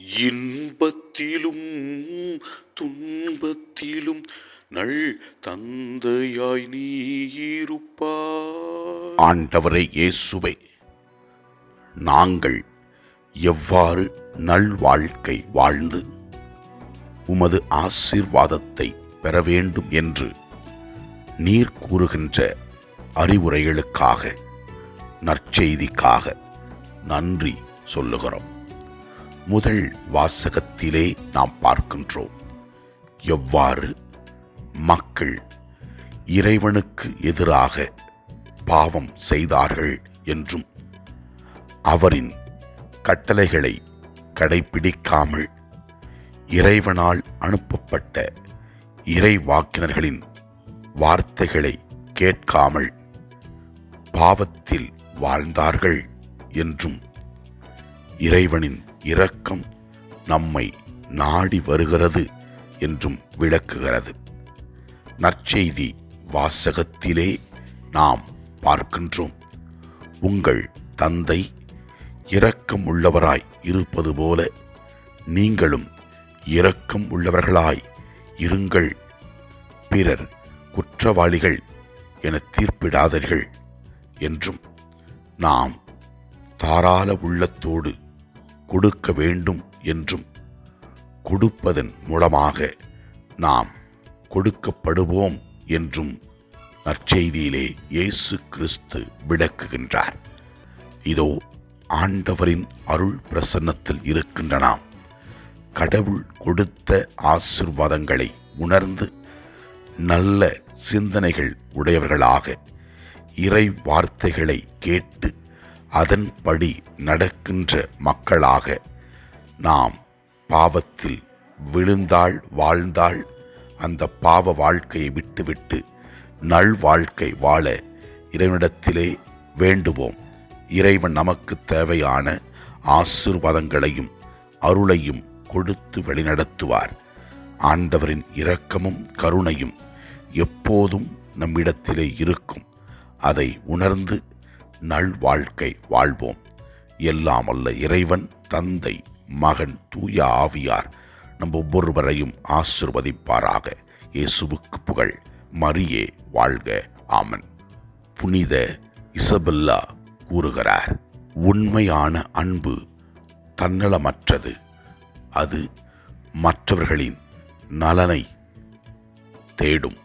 இன்பத்திலும் துன்பத்திலும் நல் தந்தையாய் நீ இருப்பாய். ஆண்டவரே இயேசுவை நாங்கள் எவ்வாறு நல்வாழ்க்கை வாழ்ந்து உமது ஆசீர்வாதத்தை பெற வேண்டும் என்று நீர் கூறுகின்ற அறிவுரைகளுக்காக நற்செய்திக்காக நன்றி சொல்லுகிறோம். முதல் வாசகத்திலே நாம் பார்க்கின்றோம். எவ்வாறு? மக்கள் இறைவனுக்கு எதிராக பாவம் செய்தார்கள் என்றும் அவரின் கட்டளைகளை கடைபிடிக்காமல் இறைவனால் அனுப்பப்பட்ட இறைவாக்கினர்களின் வார்த்தைகளை கேட்காமல் பாவத்தில் வாழ்ந்தார்கள் என்றும் இறைவனின் இரக்கம் நம்மை நாடி வருகிறது என்றும் விளக்குகிறது. நற்செய்தி வாசகத்திலே நாம் பார்க்கின்றோம். உங்கள் தந்தை இரக்கம் உள்ளவராய் இருப்பது போல நீங்களும் இரக்கம் உள்ளவர்களாய் இருங்கள். பிறர் குற்றவாளிகள் என தீர்ப்பிடாதீர்கள் என்றும் நாம் தாராள உள்ளத்தோடு கொடுக்க வேண்டும் என்றும் கொடுப்பதன் மூலமாக நாம் கொடுக்கப்படுவோம் என்றும் நற்செய்தியிலே இயேசு கிறிஸ்து விளக்குகின்றார். இதோ ஆண்டவரின் அருள் பிரசன்னத்தில் இருக்கின்ற நாம் கடவுள் கொடுத்த ஆசிர்வாதங்களை உணர்ந்து நல்ல சிந்தனைகள் உடையவர்களாக இறை வார்த்தைகளை கேட்டு அதன்படி நடக்கின்ற மக்களாக நாம் பாவத்தில் விழுந்தாள் வாழ்ந்தாள் அந்த பாவ வாழ்க்கையை விட்டுவிட்டு நல் வாழ்க்கை வாழ இறைவனிடத்திலே வேண்டுவோம். இறைவன் நமக்கு தேவையான ஆசிர்வாதங்களையும் அருளையும் கொடுத்து வழிநடத்துவார். ஆண்டவரின் இரக்கமும் கருணையும் எப்போதும் நம்மிடத்திலே இருக்கும். அதை உணர்ந்து நல்வாழ்க்கை வாழ்வோம். எல்லாம் அல்ல இறைவன் தந்தை மகன் தூய ஆவியார். நம் ஒவ்வொருவரையும் ஆசிர்வதிப்பாராக. இயேசுவுக்கு புகழ். மரியே வாழ்க. ஆமன். புனித இசபெல்லா கூறுகிறார் உண்மையான அன்பு தன்னலமற்றது. அது மற்றவர்களின் நலனை தேடும்.